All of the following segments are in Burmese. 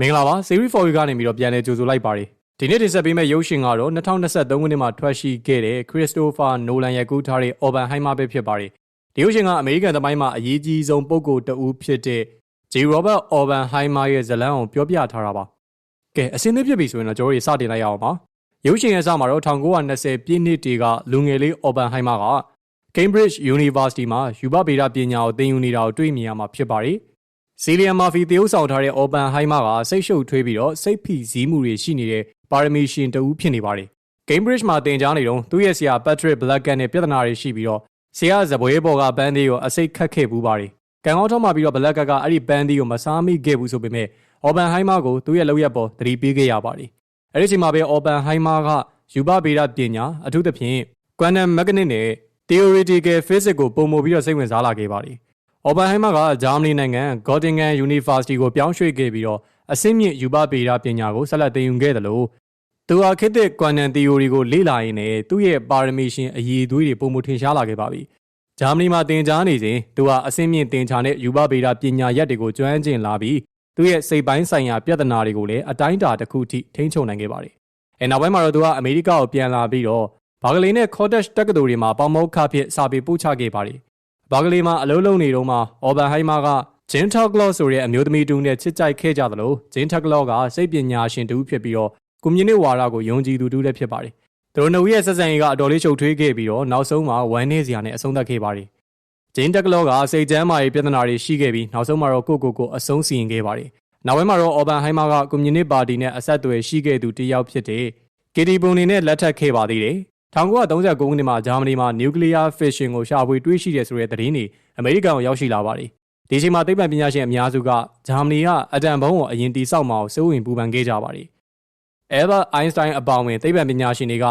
မင်္ဂလာပါ Series 4ကနေပြီးတော့ပြန်လည်ကြိုဆိုလိုက်ပါတယ်ဒီနေ့တင်ဆက်ပေးမယ့်ရုပ်ရှင်ကတော့2023ခုနှစ်မှာထွက်ရှိခဲ့တဲ့ Christopher Nolan ရဲ့ကူးထားတဲ့ Oppenheimer ပဲဖြစ်ပါတယ်ဒီရုပ်ရှင်ကအမေရိကန်သမိုင်းမှာအရေးကြီးဆုံးပုဂ္ဂိုလ်တဦးဖြစ်တဲ့ J. Robert Oppenheimer ရဲ့ဇာတ်လမ်းကိုပြောပြထားတာပါကဲအစင်းသစ်ဖြစ်ပြီဆိုရင်တော့ကျွန်တော်တို့စတင်လိုက်ရအောင်ပါရုပ်ရှင်ရဲ့အစမှာတော့1920ပြည့်နှစ်တွေကလူငယ်လေး Oppenheimer က Cambridge University မှာယူဘဗေဒပညာကိုသင်ယူနေတာကိုတွေ့မြင်ရမှာဖြစ်ပါတယ် စီလီယန်မာဖီတရုပ်ဆောင်ထားတဲ့အော်ပန်ဟိုင်းမာကစိတ်ရှုပ်ထွေးပြီးတော့စိတ်ဖိစီးမှုတွေရှိနေတဲ့ပါရမီရှင်တဦးဖြစ်နေပါတယ်။ Cambridge မှာသင်ကြားနေတော့သူ့ရဲ့ဆရာ Patrick Blackett နဲ့ပြဿနာတွေရှိပြီးတော့ဆရာဇပွဲပေါ်ကပန်းသေးကိုအစိတ်ခတ်ခဲ့ပူပါတယ်။ကံကောင်းထောက်မှပြီးတော့ Blackett ကအဲ့ဒီပန်းသေးကိုမစားမိခဲ့ဘူးဆိုပေမဲ့အော်ပန်ဟိုင်းမာကိုသူ့ရဲ့လောက်ရက်ပေါ်သတိပေးခဲ့ရပါတယ်။အဲ့ဒီချိန်မှာပဲအော်ပန်ဟိုင်းမာကယူဘဗေဒပညာအထူးသဖြင့် quantum mechanics နဲ့ theoretical physics ကိုပုံမပြီးတော့စိတ်ဝင်စားလာခဲ့ပါတယ်။ အော်ပန်ဟိုင်မာကဂျာမနီနိုင်ငံဂေါတင်ဂန် University ကိုပြောင်းရွှေ့ခဲ့ပြီးတော့အဆင့်မြင့်ယူပဗေဒပညာကိုဆက်လက်သင်ယူခဲ့တယ်လို့သူဟာခေတ်သစ် quantum theory ကိုလေ့လာရင်းနဲ့သူ့ရဲ့ပါရမီရှင်အည်သွေးတွေပုံမထင်ရှားလာခဲ့ပါပြီ။ဂျာမနီမှာသင်ကြားနေစဉ်သူဟာအဆင့်မြင့်သင်ချာတဲ့ယူပဗေဒပညာရက်တွေကိုကျွမ်းကျင်လာပြီးသူ့ရဲ့စိတ်ပိုင်းဆိုင်ရာပြဿနာတွေကိုလည်းအတိုင်းအတာတစ်ခုထိထိန်းချုပ်နိုင်ခဲ့ပါတယ်။အဲနောက်ပိုင်းမှာတော့သူကအမေရိကကိုပြန်လာပြီးတော့ဘာဂလီနဲ့ခေါ်တက်တက္ကသိုလ်တွေမှာပေါမောက်ခဖြစ်စာပေပို့ချခဲ့ပါတယ်။ ဘာဂလီမှာအလုံးလုံးနေတော့မှအော်ဘန်ဟိုင်မာကဂျင်တက်ဂလော့ဆိုတဲ့အမျိုးသမီးတူနဲ့ချစ်ကြိုက်ခဲ့ကြသလိုဂျင်တက်ဂလော့ကစိတ်ပညာရှင်တူဖြစ်ပြီးတော့ကွန်မြူနစ်ဝါဒကိုယုံကြည်သူတူလည်းဖြစ်ပါတယ်။သူတို့နှစ်ဦးရဲ့ဆက်ဆံရေးကအတော်လေးရှုပ်ထွေးခဲ့ပြီးတော့နောက်ဆုံးမှာဝမ်းနည်းစရာနဲ့အဆုံးသတ်ခဲ့ပါတယ်။ဂျင်တက်ကလော့ကစိတ်ကြမ်းမာရေးပြဿနာတွေရှိခဲ့ပြီးနောက်ဆုံးမှာတော့ကိုကိုကိုအဆုံးစီရင်ခဲ့ပါတယ်။နောက်ပိုင်းမှာတော့အော်ဘန်ဟိုင်မာကကွန်မြူနစ်ပါတီနဲ့အဆက်အသွယ်ရှိခဲ့သူတယောက်ဖြစ်တဲ့ကီတီပုံနေနဲ့လက်ထပ်ခဲ့ပါသေးတယ် 1939ခုနှစ်မှာဂျာမနီမှာနျူကလ িয়ার ဖစ်ရှင်ကိုရှာဖွေတွေ့ရှိတယ်ဆိုတဲ့သတင်းတွေအမေရိကန်ကိုရောက်ရှိလာပါတယ်။ဒီချိန်မှာသိပ္ပံပညာရှင်အများစုကဂျာမနီကအတံဘုံကိုအရင်တိစောက်မှာကိုစိုးဝင်ပူပန်ခဲ့ကြပါတယ်။ Albert Einstein အပေါင်းဝင်သိပ္ပံပညာရှင်တွေက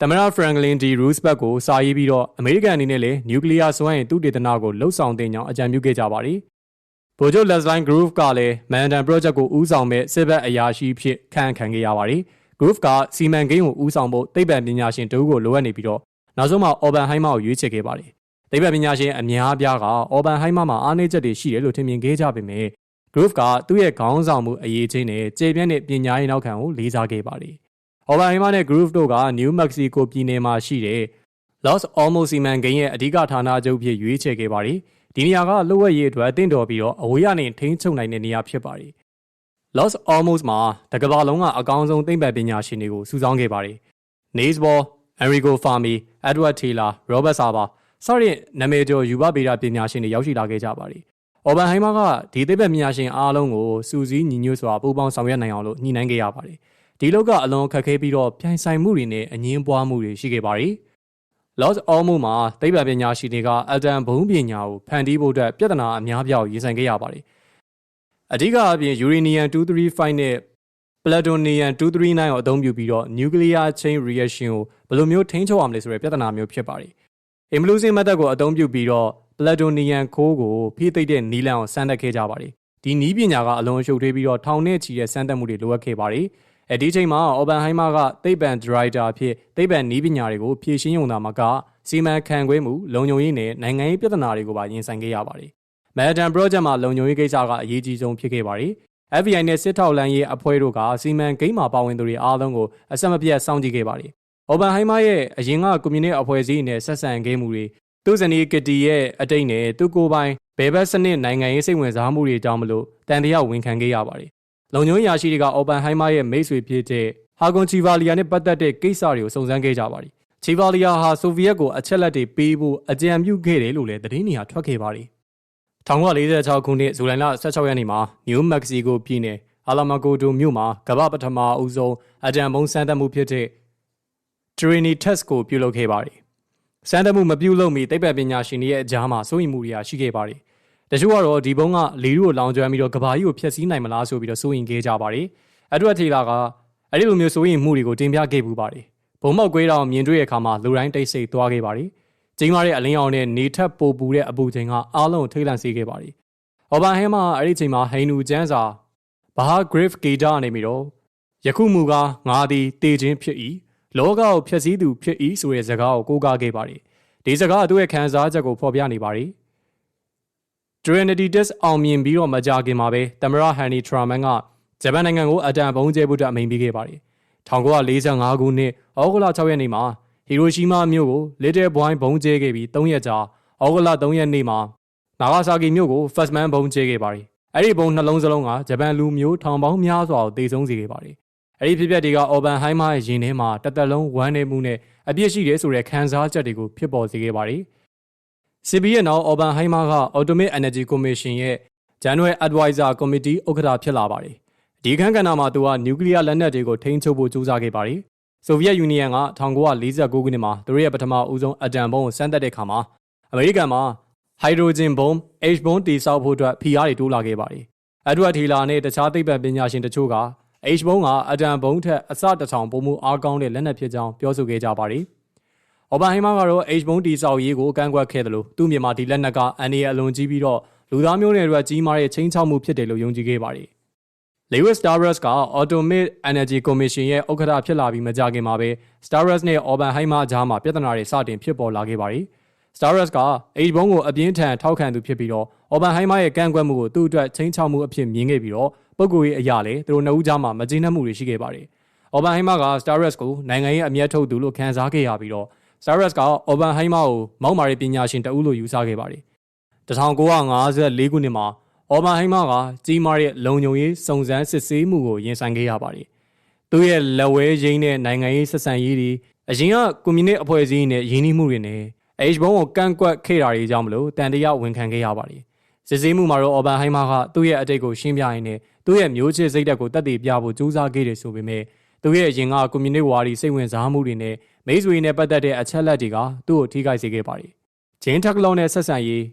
သမရ Franklin D. Roosevelt ကိုစာရေးပြီးတော့အမေရိကန်အနေနဲ့လည်းနျူကလ িয়ার စွမ်းအင်သုတေသနကိုလှုပ်ဆောင်တင်ကြောင်းအကြံပြုခဲ့ကြပါတယ်။ဗိုလ်ချုပ် Leslie Groove ကလည်း Manhattan Project ကိုဦးဆောင်မဲ့စစ်ဘက်အရာရှိဖြစ်ခန့်ခံခဲ့ရပါတယ်။ Groove ကစီမံကိန်းကိုဦးဆောင်ဖို့သိပ္ပံပညာရှင်တဦးကိုလိုအပ်နေပြီးတော့နောက်ဆုံးမှာ Oppenheimer ကိုရွေးချယ်ခဲ့ပါတယ်။သိပ္ပံပညာရှင်အများပြားက Oppenheimer မှာအားနည်းချက်တွေရှိတယ်လို့ထင်မြင်ခဲ့ကြပေမဲ့ Groove ကသူ့ရဲ့ခေါင်းဆောင်မှုအရေးချင်းနဲ့ကျေပြန့်တဲ့ပညာရေးနောက်ခံကိုလေးစားခဲ့ပါတယ်။ Oppenheimer နဲ့ Groove တို့က New Mexico ပြည်နယ်မှာရှိတဲ့ Los Alamos စီမံကိန်းရဲ့အဓိကဌာနချုပ်ဖြစ်ရွေးချယ်ခဲ့ပါတယ်။ဒီနေရာကလိုဝက်ရေးအတွက်တင့်တော်ပြီးတော့အဝေးကနေထိန်းချုပ်နိုင်တဲ့နေရာဖြစ်ပါတယ်။ Los Alamos မှာတကဘာလုံးကအကောင်းဆုံးသိပ္ပံပညာရှင်တွေကိုစုဆောင်းခဲ့ပါတယ်။ Niels Bohr, Enrico Fermi, Edward Taylor, Robert Server စတဲ့နာမည်ကျော်ယူဘဗေဒပညာရှင်တွေရောက်ရှိလာခဲ့ကြပါတယ်။ Oppenheimer ကဒီသိပ္ပံပညာရှင်အားလုံးကိုစူးစီးညီညွတ်စွာပူးပေါင်းဆောင်ရွက်နိုင်အောင်လို့ညှိနှိုင်းခဲ့ရပါတယ်။ဒီလောက်ကအလွန်ခက်ခဲပြီးတော့ပြိုင်ဆိုင်မှုတွေနဲ့အငင်းပွားမှုတွေရှိခဲ့ပါတယ်။ Los Alamos မှာသိပ္ပံပညာရှင်တွေကအတန်ဘုံပညာကိုဖန်တီးဖို့အတွက်ပြဿနာအများပြားကိုရင်ဆိုင်ခဲ့ရပါတယ် အဓိကအပြင် uranium 235နဲ့ plutonium 239ကိုအသုံးပြုပြီးတော့ nuclear chain reaction ကိုဘယ်လိုမျိုးထိန်းချုပ်အောင်လဲဆိုတဲ့ပြဿနာမျိုးဖြစ်ပါတယ်။ implosion method ကိုအသုံးပြုပြီးတော့ plutonium ခိုးကိုဖိသိပ်တဲ့နီလန်ကိုစမ်းသပ်ခဲ့ကြပါတယ်။ဒီနီးပညာကအလွန်ရှုပ်ထွေးပြီးတော့ထောင်နဲ့ချီတဲ့စမ်းသပ်မှုတွေလိုအပ်ခဲ့ပါတယ်။အဲဒီချိန်မှာ Oppenheimer ကသိပ္ပံ director အဖြစ်သိပ္ပံနီးပညာတွေကိုဖြည့်ရှင်းရုံသာမကစီမံခန့်ခွဲမှုလုံခြုံရေးနဲ့နိုင်ငံရေးပြဿနာတွေကိုပါရင်ဆိုင်ခဲ့ရပါတယ်။ Manhattan Project မှာလုံခြုံရေးကိစ္စကအရေးကြီးဆုံးဖြစ်ခဲ့ပါတယ်။ FBI နဲ့စစ်ထောက်လမ်းရေးအဖွဲ့တို့ကစီမံကိန်းမှာပါဝင်သူတွေအားလုံးကိုအဆက်မပြတ်စောင့်ကြည့်ခဲ့ပါတယ်။ Oppenheimer ရဲ့အရင်ကကွန်မြူနစ်အဖွဲ့အစည်းနဲ့ဆက်ဆံခဲ့မှုတွေသူ့ဇနီးကတီရဲ့အတိတ်နဲ့သူ့ကိုယ်ပိုင်ဘယ်ဘက်စနစ်နိုင်ငံရေးစိတ်ဝင်စားမှုတွေကြောင့်မလို့တန်တရားဝန်ခံခဲ့ရပါတယ်။လုံခြုံရေးရာရှိတွေက Oppenheimer ရဲ့မိတ်ဆွေဖြစ်တဲ့ဟာဂွန်ချီဗာလီယာနဲ့ပတ်သက်တဲ့ကိစ္စတွေကိုစုံစမ်းခဲ့ကြပါတယ်။ချီဗာလီယာဟာဆိုဗီယက်ကိုအချက်လက်တွေပေးဖို့အကြံပြုခဲ့တယ်လို့လည်းသတင်းတွေဟာထွက်ခဲ့ပါတယ် 1946ခုနှစ်ဇူလိုင်လ16ရက်နေ့မှာနယူးမက္ကဆီကိုပြည်နယ်အာလာမာဂိုတိုမြို့မှာကမ္ဘာပထမအဦးဆုံးအတံမုံစမ်းသပ်မှုဖြစ်တဲ့ Trinity Test ကိုပြုလုပ်ခဲ့ပါတယ်။စမ်းသပ်မှုမပြုလုပ်မီသိပ္ပံပညာရှင်တွေရဲ့အကြားမှာစိုးရိမ်မှုတွေရှိခဲ့ပါတယ်။တချို့ကတော့ဒီဘုံကလေထုကိုလောင်ကျွမ်းပြီးတော့ကဘာကြီးကိုဖျက်ဆီးနိုင်မလားဆိုပြီးတော့စိုးရိမ်ခဲ့ကြပါတယ်။အက်ဒဝတ်ထေလာကအဲ့ဒီလိုမျိုးစိုးရိမ်မှုတွေကိုတင်ပြခဲ့ပူပါတယ်။ဘုံမောက်ကွေးတော်မြင်တွေ့တဲ့အခါမှာလူတိုင်းတိတ်ဆိတ်သွားခဲ့ပါတယ်။ ကျင်းမာတဲ့အလင်းရောင်နဲ့နေထက်ပိုပူတဲ့အပူချိန်ကအားလုံးထိတ်လန့်စေခဲ့ပါတယ်။အော်ဘာဟဲမာအဲ့ဒီချိန်မှာဟိန်နူကျန်းစာဘာဟာဂရစ်ဂေတာနေပြီးတော့ယခုမူကားငါသည်တေခြင်းဖြစ်၏လောကကိုဖျက်ဆီးသူဖြစ်၏ဆိုတဲ့စကားကိုကိုးကားခဲ့ပါတယ်။ဒီစကားကသူ့ရဲ့ခံစားချက်ကိုဖော်ပြနေပါတယ်။ Trinity Test အောင်မြင်ပြီးတော့မကြခင်မှာပဲသမရဟန်နီထရာမန်ကဂျပန်နိုင်ငံကိုအတန်ဘုံကျဲဖို့အတွက်အမိန့်ပေးခဲ့ပါတယ်1945ခုနှစ်ဩဂုတ်လ6ရက်နေ့မှာ ဟီရိုရှီးမားမြို့ကို Little Boy ဘုံကျဲခဲ့ပြီး3ရက်ကြာဩဂုတ်လ3ရက်နေ့မှာနာဂါဆာကီမြို့ကို First Man ဘုံကျဲခဲ့ပါတယ်အဲ့ဒီဘုံနှလုံးစလုံးကဂျပန်လူမျိုးထောင်ပေါင်းများစွာကိုတေဆုံးစေခဲ့ပါတယ်အဲ့ဒီဖြစ်ပျက်တွေကအော်ဘန်ဟိုင်းမာရဲ့ရင်ထဲမှာတသက်လုံးဝမ်းနည်းမှုနဲ့အပြစ်ရှိတယ်ဆိုတဲ့ခံစားချက်တွေကိုဖြစ်ပေါ်စေခဲ့ပါတယ်စီဘီရဲ့နောက်အော်ဘန်ဟိုင်းမာက Automate Energy Commission ရဲ့ January Advisor Committee ဥက္ကဋ္ဌဖြစ်လာပါတယ်ဒီခန်းကဏ္ဍမှာသူကနျူကလ িয়ার လက်နက်တွေကိုထိန်းချုပ်ဖို့ကြိုးစားခဲ့ပါတယ် ဆိုဗီယက်ယူနီယံက1949ခုနှစ်မှာသူတို့ရဲ့ပထမဦးဆုံးအတန်ဘုံကိုစမ်းသပ်တဲ့အခါမှာအမေရိကန်မှာဟိုက်ဒရိုဂျင်ဘုံ H ဘုံတည်ဆောက်ဖို့အတွက်ဖိအားတွေတိုးလာခဲ့ပါတယ်။အက်ဒဝတ်ထီလာနဲ့တခြားသိပ္ပံပညာရှင်တချို့က H ဘုံကအတန်ဘုံထက်အစတထောင်ပုံမှုအားကောင်းတဲ့လက်နက်ဖြစ်ကြောင်းပြောဆိုခဲ့ကြပါတယ်။အော်ဘန်ဟိုင်မာကတော့ H ဘုံတည်ဆောက်ရေးကိုကန့်ကွက်ခဲ့တယ်လို့သူ့မြန်မာဒီလက်နက်ကအန်ဒီရဲ့အလွန်ကြီးပြီးတော့လူသားမျိုးနွယ်တွေကြီးမားတဲ့ချင်းချောက်မှုဖြစ်တယ်လို့ယုံကြည်ခဲ့ပါတယ်။ Lewis Starbucks က Automate Energy Commission ရဲ့ဥက္ကဋ္ဌဖြစ်လာပြီးမကြာခင်မှာပဲ Starbucks နဲ့ Oppenheimer ကြားမှာပြဿနာတွေစတင်ဖြစ်ပေါ်လာခဲ့ပါတယ်။ Starbucks က H ဘုံကိုအပြင်းထန်ထောက်ခံသူဖြစ်ပြီးတော့ Oppenheimer ရဲ့ကန့်ကွက်မှုကိုသူ့အတွက်ချင်းချောက်မှုအဖြစ်မြင်ခဲ့ပြီးတော့ပုဂ္ဂိုလ်ရေးအရာလည်းသူတို့နှစ်ဦးကြားမှာမကျေနပ်မှုတွေရှိခဲ့ပါတယ်။ Oppenheimer က Starbucks ကိုနိုင်ငံရေးအမျက်ထုတ်သူလို့ခံစားခဲ့ရပြီးတော့ Starbucks က Oppenheimer ကိုမောက်မာရီပညာရှင်တဦးလို့ယူဆခဲ့ပါတယ်။1954ခုနှစ်မှာ အော်ဘာဟိုင်မာကကြီးမားတဲ့လုံခြုံရေးစုံစမ်းစစ်ဆေးမှုကိုရင်ဆိုင်ခဲ့ရပါတယ်။သူရဲ့လက်ဝဲရင်းတဲ့နိုင်ငံရေးဆက်ဆံရေးတွေအရင်ကကွန်မြူနစ်အဖွဲ့အစည်းနဲ့ရင်းနှီးမှုတွေနဲ့ H ဘုံကိုကန့်ကွက်ခဲ့တာတွေကြောင့်မလို့တန်တရားဝန်ခံခဲ့ရပါတယ်။စစ်ဆေးမှုမှာတော့အော်ဘာဟိုင်မာကသူ့ရဲ့အတိတ်ကိုရှင်းပြရင်းနဲ့သူ့ရဲ့မျိုးချစ်စိတ်ဓာတ်ကိုတက်တည်ပြဖို့ကြိုးစားခဲ့တယ်ဆိုပေမဲ့သူရဲ့အရင်ကကွန်မြူနစ်ဝါဒီစိတ်ဝင်စားမှုတွေနဲ့မိတ်ဆွေနဲ့ပတ်သက်တဲ့အချက်လက်တွေကသူ့ကိုထိခိုက်စေခဲ့ပါတယ်။ဂျင်းထက်ကလောနဲ့ဆက်ဆံရေး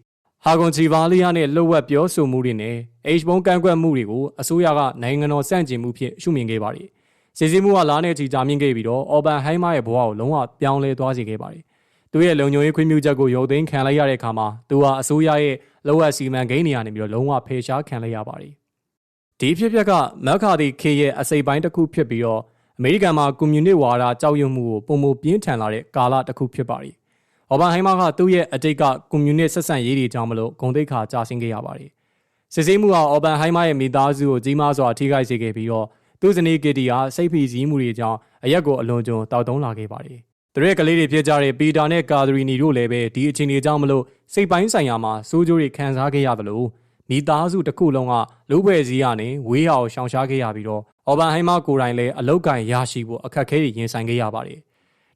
ဟာဂွန်ချီဘာလီယာနဲ့လှုပ်ဝက်ပြောဆိုမှုတွေနဲ့ H ဘုံကန့်ကွက်မှုတွေကိုအစိုးရကနိုင်ငံတော်စန့်ကျင်မှုဖြစ်ရှုမြင်ခဲ့ပါတယ်။စီစီမှုကလားနဲ့ချီကြာမြင့်ခဲ့ပြီးတော့အော်ဘန်ဟိုင်းမာရဲ့ဘဝကိုလုံးဝပြောင်းလဲသွားစေခဲ့ပါတယ်။သူရဲ့လုံခြုံရေးခွင့်ပြုချက်ကိုရုပ်သိမ်းခံလိုက်ရတဲ့အခါမှာသူဟာအစိုးရရဲ့လှုပ်ဝက်စီမံကိန်းတွေကနေပြီးတော့လုံးဝဖယ်ရှားခံလိုက်ရပါတယ်။ဒီဖြစ်ပျက်ကမက်ခါဒီခေရဲ့အစိပ်ပိုင်းတစ်ခုဖြစ်ပြီးတော့အမေရိကန်မှာကွန်မြူနစ်ဝါဒကြောက်ရွံ့မှုကိုပုံမပြင်းထန်လာတဲ့ကာလတစ်ခုဖြစ်ပါတယ်။ အော်ဘန်ဟိုင်းမာကသူ့ရဲ့အတိတ်ကကွန်မြူနစ်ဆက်ဆံရေးတွေကြောင့်မလို့ဂုံတိတ်ခါကြာဆင်းခဲ့ရပါတယ်။စစ်ဆေးမှုဟာအော်ဘန်ဟိုင်းမာရဲ့မိသားစုကိုကြီးမားစွာထိခိုက်စေခဲ့ပြီးတော့သူ့ဇနီးကီတီဟာစိတ်ဖိစီးမှုတွေကြောင့်အရက်ကိုအလွန်ကျွံတောက်တုံးလာခဲ့ပါတယ်။သူရဲ့ကလေးတွေဖြစ်ကြတဲ့ပီတာနဲ့ကာသရီနီတို့လည်းပဲဒီအခြေအနေကြောင့်မလို့စိတ်ပိုင်းဆိုင်ရာမှာစိုးကြိုးတွေခံစားခဲ့ရသလိုမိသားစုတစ်ခုလုံးကလူ့ဘွယ်စည်းကနေဝေးအောင်ရှောင်ရှားခဲ့ရပြီးတော့အော်ဘန်ဟိုင်းမာကိုယ်တိုင်လည်းအလောက်ကင်ရရှိဖို့အခက်အခဲတွေရင်ဆိုင်ခဲ့ရပါတယ်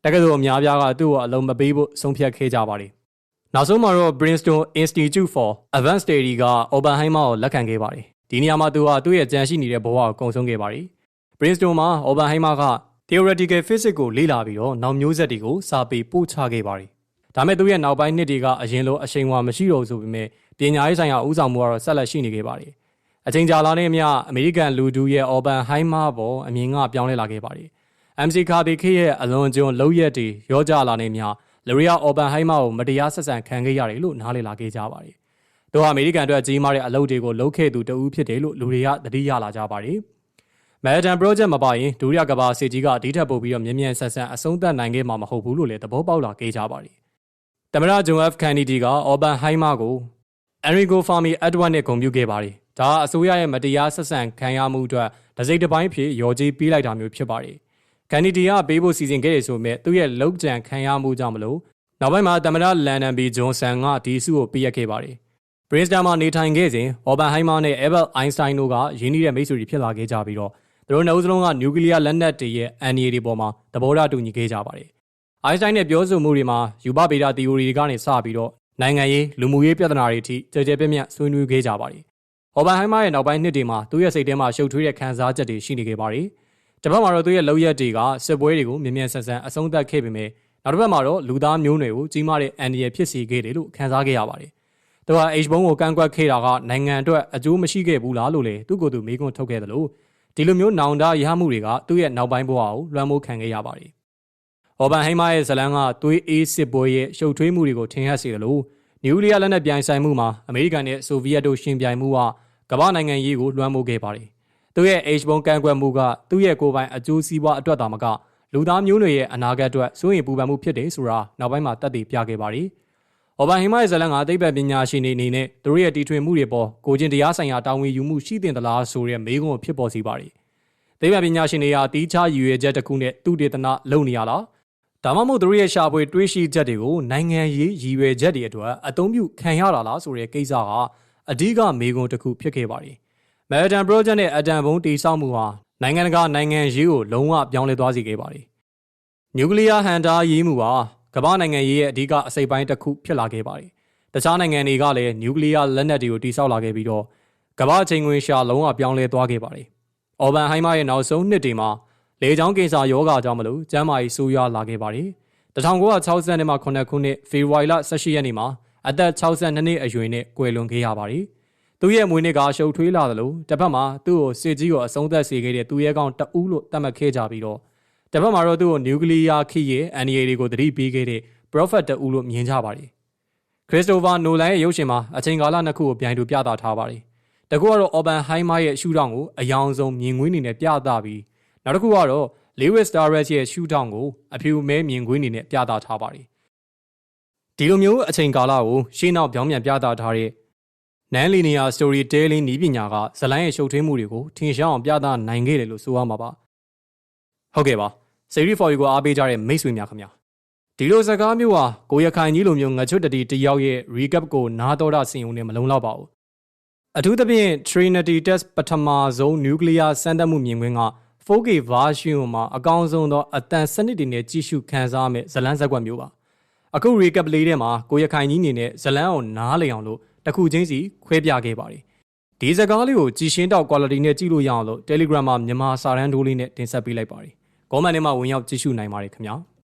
တက္ကသိုလ်အများပြားကသူ့ကိုအလုံးမပေးဖို့ဆုံးဖြတ်ခဲ့ကြပါတယ်။နောက်ဆုံးမှာတော့ Princeton Institute for Advanced Study က Oppenheimer ကိုလက်ခံခဲ့ပါတယ်။ဒီနေရာမှာသူဟာသူ့ရဲ့ကြံရှိနေတဲ့ဘဝကိုကုံဆုံးခဲ့ပါတယ်။ Princeton မှာ Oppenheimer က theoretical physics ကိုလေ့လာပြီးတော့နောက်မျိုးဆက်တွေကိုစာပေပို့ချခဲ့ပါတယ်။ဒါမဲ့သူရဲ့နောက်ပိုင်းနှစ်တွေကအရင်လိုအချိန်ဝါမရှိတော့ဆိုပေမဲ့ပညာရေးဆိုင်ရာဥဆောင်မှုကတော့ဆက်လက်ရှိနေခဲ့ပါတယ်။အချိန်ကြာလာတဲ့အမျှအမေရိကန်လူထုရဲ့ Oppenheimer ပေါ်အမြင်ကပြောင်းလဲလာခဲ့ပါတယ်။ MC ခါဒီခေရဲ့အလွန်ကျွံလောက်ရက်တွေရောကြလာနေမြလရီယာအော်ဘန်ဟိုင်းမာကိုမတရားဆက်ဆံခံခဲ့ရတယ်လို့နားလည်လာခဲ့ကြပါတယ်။သူဟာအမေရိကန်အတွက်ကြီးမားတဲ့အလုပ်တွေကိုလုပ်ခဲ့သူတဦးဖြစ်တယ်လို့လူတွေကသတိရလာကြပါတယ်။ Manhattan Project မပါရင်ဒုတိယကမ္ဘာစစ်ကြီးကဒီထက်ပိုပြီးတော့မြင်းမြန်ဆန်ဆန်အဆုံးသတ်နိုင်ခဲ့မှာမဟုတ်ဘူးလို့လည်းသဘောပေါက်လာခဲ့ကြပါတယ်။သမ္မတဂျွန် F ကန်နီဒီကအော်ဘန်ဟိုင်းမာကိုအန်ရီဂိုဖာမီအက်ဒဝတ်နဲ့ဂုဏ်ပြုခဲ့ပါတယ်။ဒါအစိုးရရဲ့မတရားဆက်ဆံခံရမှုအတွက်ဒစိမ့်တစ်ပိုင်းဖြစ်ရောကြီးပေးလိုက်တာမျိုးဖြစ်ပါတယ် ကန်နီဒီကပေးဖို့စီစဉ်ခဲ့တယ်ဆိုပေမဲ့သူ့ရဲ့လောက်ကြံခံရမှုကြောင့်မလို့နောက်ပိုင်းမှာတမရလန်နန်ဘီဂျွန်ဆန်ကဒီစုကိုပေးရခဲ့ပါတယ်။ Princeton မှာနေထိုင်ခဲ့စဉ်အော်ဘန်ဟိုင်မာနဲ့ Albert Einstein တို့ကရင်းနှီးတဲ့မိတ်ဆွေတွေဖြစ်လာခဲ့ကြပြီးတော့သူတို့နှစ်ဦးစလုံးကနျူကလ িয়ার လက်နက်တွေရဲ့အန်ဒီတွေပေါ်မှာသဘောထားတူညီခဲ့ကြပါတယ်။ Einstein နဲ့ပြောဆိုမှုတွေမှာယူပဗေဒသီအိုရီတွေကနေစပြီးတော့နိုင်ငံရေးလူမှုရေးပြဿနာတွေအထိကြဲကြဲပြန့်ပြန့်ဆွေးနွေးခဲ့ကြပါတယ်။အော်ဘန်ဟိုင်မာရဲ့နောက်ပိုင်းနှစ်တွေမှာသူ့ရဲ့စိတ်ထဲမှာရှုပ်ထွေးတဲ့ခံစားချက်တွေရှိနေခဲ့ပါတယ်။ တစ်ဖက်မှာတော့သူရဲ့လောက်ရက်တွေကစစ်ပွဲတွေကိုမြင်မြန်ဆန်ဆန်အဆုံးသတ်ခဲ့ပေမဲ့နောက်တစ်ဖက်မှာတော့လူသားမျိုးနွယ်ကိုကြီးမားတဲ့အန္တရာယ်ဖြစ်စေခဲ့တယ်လို့ခန်းစားခဲ့ရပါတယ်။သူက H ဘုံကိုကန့်ကွက်ခဲ့တာကနိုင်ငံအတွက်အကျိုးမရှိခဲ့ဘူးလားလို့လည်းသူကိုယ်သူမေးခွန်းထုတ်ခဲ့တယ်လို့ဒီလိုမျိုးနောင်တရမှုတွေကသူ့ရဲ့နောက်ပိုင်းဘဝကိုလွှမ်းမိုးခံခဲ့ရပါတယ်။အော်ဘန်ဟိမားရဲ့ဇလန်းကသွေးအေးစစ်ပွဲရဲ့ရှုပ်ထွေးမှုတွေကိုထင်ဟပ်စေတယ်လို့နျူကလ িয়ার လက်နက်ပြိုင်ဆိုင်မှုမှာအမေရိကန်နဲ့ဆိုဗီယက်တို့ရှင်ပြိုင်မှုကကမ္ဘာနိုင်ငံရေးကိုလွှမ်းမိုးခဲ့ပါတယ် သူရဲ့ H ဘုံကန့်ကွက်မှုကသူ့ရဲ့ကိုယ်ပိုင်အကျိုးစီးပွားအတွက်သာမကလူသားမျိုးနွယ်ရဲ့အနာဂတ်အတွက်စိုးရိမ်ပူပန်မှုဖြစ်တယ်ဆိုတာနောက်ပိုင်းမှာတက်တည်ပြခဲ့ပါတယ်။။အော်ဘန်ဟိမရဲ့ဇလန်ကသိပ္ပံပညာရှင်တွေအနေနဲ့သူတို့ရဲ့တီထွင်မှုတွေပေါ်ကိုချင်းတရားဆိုင်ရာတာဝန်ယူမှုရှိတင်သလားဆိုတဲ့မေးခွန်းကိုဖြစ်ပေါ်စေပါတယ်။သိပ္ပံပညာရှင်တွေဟာတီးခြားရည်ရွယ်ချက်တစ်ခုနဲ့သူတေသနလုပ်နေရလား။ဒါမှမဟုတ်သူတို့ရဲ့ရှာဖွေတွေးရှိချက်တွေကိုနိုင်ငံရေးရည်ရွယ်ချက်တွေအတွက်အသုံးပြုခံရတာလားဆိုတဲ့ကိစ္စကအဓိကမေးခွန်းတစ်ခုဖြစ်ခဲ့ပါတယ်။ Manhattan Project နဲ့အတန်ဘုံတည်ဆောက်မှုဟာနိုင်ငံတကာနိုင်ငံရေးကိုလုံးဝပြောင်းလဲသွားစေခဲ့ပါတယ်။နျူကလ িয়ার ဟန်တာရေးမှုပါကမ္ဘာနိုင်ငံရေးရဲ့အဓိကအစိပ်ပိုင်းတစ်ခုဖြစ်လာခဲ့ပါတယ်။တခြားနိုင်ငံတွေကလည်းနျူကလ িয়ার လက်နက်တွေကိုတိစောက်လာခဲ့ပြီးတော့ကမ္ဘာချိန်ခွင်ရှာလုံးဝပြောင်းလဲသွားခဲ့ပါတယ်။အော်ဘန်ဟိုင်းမာရဲ့နောက်ဆုံးနှစ်တွေမှာလေကြောင်းကင်ဆာယောဂါကြောင့်မလို့ကျန်းမာရေးဆိုးရွားလာခဲ့ပါတယ်။1960နှစ်မှာ9ခုနှစ်ဖေဖော်ဝါရီလ18ရက်နေ့မှာအသက်62နှစ်အရွယ်နဲ့ကွယ်လွန်ခဲ့ရပါတယ်။ သူရဲ့မွေးနေ့ကရှုပ်ထွေးလာသလိုတစ်ဖက်မှာသူ့ကိုစစ်ကြီးကိုအဆုံးသက်စေခဲ့တဲ့သူရဲကောင်တအူးလို့သတ်မှတ်ခဲ့ကြပြီးတော့တစ်ဖက်မှာတော့သူ့ကိုနျူကလ িয়ার ခိရဲ့အန်ဒီအေတွေကိုသတိပေးခဲ့တဲ့ Prophet တအူးလို့မြင်ကြပါတယ်။ခရစ္စတိုဖာနိုလန်ရဲ့ရုပ်ရှင်မှာအချိန်ကာလနှစ်ခုကိုပြိုင်တူပြသထားပါတယ်။တကူကတော့အော်ဘန်ဟိုင်းမာရဲ့ရှူထောင့်ကိုအယောင်ဆုံးမြင်ကွင်းနေနဲ့ပြသပြီးနောက်တစ်ခုကတော့ Lewis Starrett ရဲ့ရှူထောင့်ကိုအဖြူမဲမြင်ကွင်းနေနဲ့ပြသထားပါတယ်။ဒီလိုမျိုးအချိန်ကာလကိုရှေ့နောက်ပြောင်းပြန်ပြသထားတဲ့ Non-linear storytelling နည်းပညာကဇလိုင်းရဲ့ရှုပ်ထွေးမှုတွေကိုထင်ရှားအောင်ပြသနိုင်ခဲ့တယ်လို့ဆိုရမှာပါ။ဟုတ်ကဲ့ပါ။ Series for you ကိုအားပေးကြတဲ့မိတ်ဆွေများခင်ဗျာ။ဒီလိုစကားမျိုးဟာကိုရခိုင်ကြီးလိုမျိုးငချွတ်တတီတယောက်ရဲ့ recap ကိုနားတော်တာစင်ုံနဲ့မလုံလောက်ပါဘူး။အထူးသဖြင့် Trinity Test ပထမဆုံး nuclear စမ်းသပ်မှုမြင်ကွင်းက 4K version မှာအကောင်းဆုံးသောအတန်စနစ်တွေနဲ့ကြည့်ရှုခံစားရမယ့်ဇလန်းဇက်ကွက်မျိုးပါ။အခု recap လေးထဲမှာကိုရခိုင်ကြီးအနေနဲ့ဇလန်းအောင်နားလည်အောင်လို့ တစ်ခုချင်းစီခွဲပြခဲ့ပါတယ်။ဒီစကားလေးကိုကြည်ရှင်းတော့ quality နဲ့ကြည့်လို့ရအောင်လို့ Telegram မှာမြန်မာစာတန်းတိုးလေးနဲ့တင်ဆက်ပေးလိုက်ပါတယ်။ comment ထဲမှာဝင်ရောက်ကြည့်ရှုနိုင်ပါတယ်ခင်ဗျာ။